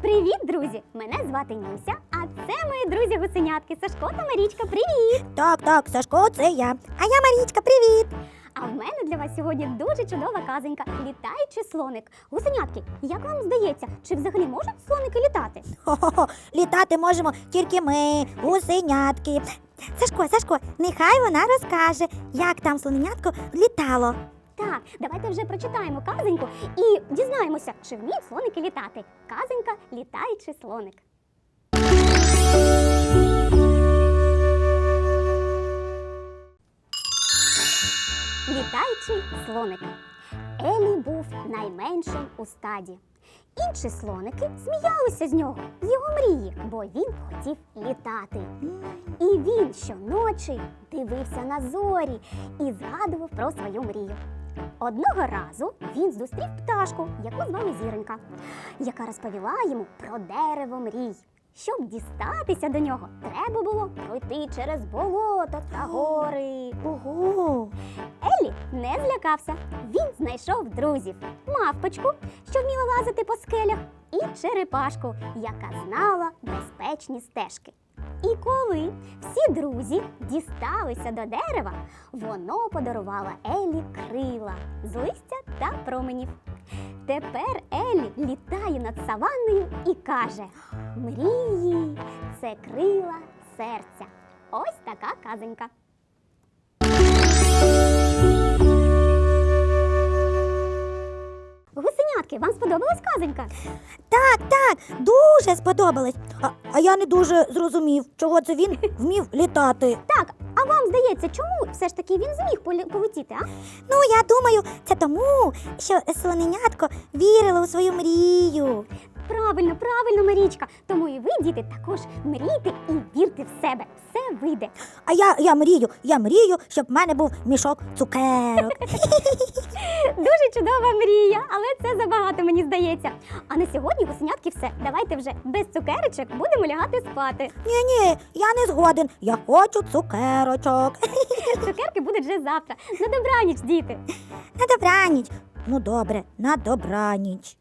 Привіт, друзі! Мене звати Нюся, а це мої друзі гусенятки Сашко та Марічка. Привіт! Так, так, Сашко, це я. А я Марічка, привіт. А в мене для вас сьогодні дуже чудова казонька Літаючий слоник. Гусенятки, як вам здається, чи взагалі можуть слоники літати? Хо-хо-хо, літати можемо тільки ми, гусенятки. Сашко, Сашко, нехай вона розкаже, як там слоненятко літало. Так, давайте вже прочитаємо казоньку і дізнаємося, чи вміють слоники літати. Казонька Літаючий слоник. Літаючий слоник. Елі був найменшим у стаді. Інші слоники сміялися з нього, його мрії, бо він хотів літати. І він щоночі дивився на зорі і згадував про свою мрію. Одного разу він зустрів пташку, яку звали Зіронька, яка розповіла йому про дерево мрій. Щоб дістатися до нього, треба було пройти через болото та гори. Ого. Елі не злякався. Він знайшов друзів: мавпочку, що вміла лазити по скелях, і черепашку, яка знала безпечні стежки. І коли всі друзі дісталися до дерева, воно подарувало Елі крила з листя та променів. Тепер Елі літає над саванною і каже: Мрії це крила серця. Ось така казонька. Гусенятки, вам сподобалась казонька? Так, так, дуже сподобалось. А, а я не дуже зрозумів, чого це він вмів літати. Здається, чому все ж таки він зміг полетіти, а? Ну, я думаю, це тому, що слоненятко вірило у свою мрію. Правильно, правильно, Марічка. Тому і ви, діти, також мрійте і вірте в себе. Все вийде. А я, я мрію, я мрію, щоб в мене був мішок цукерок. Дуже чудова мрія, але це забагато, мені здається. А на сьогодні гусенятки все. Давайте вже без цукерочок будемо лягати спати. Ні, ні, я не згоден. Я хочу цукерочок. Цукерки будуть вже завтра. На добраніч, діти. На добраніч. Ну добре, на добраніч.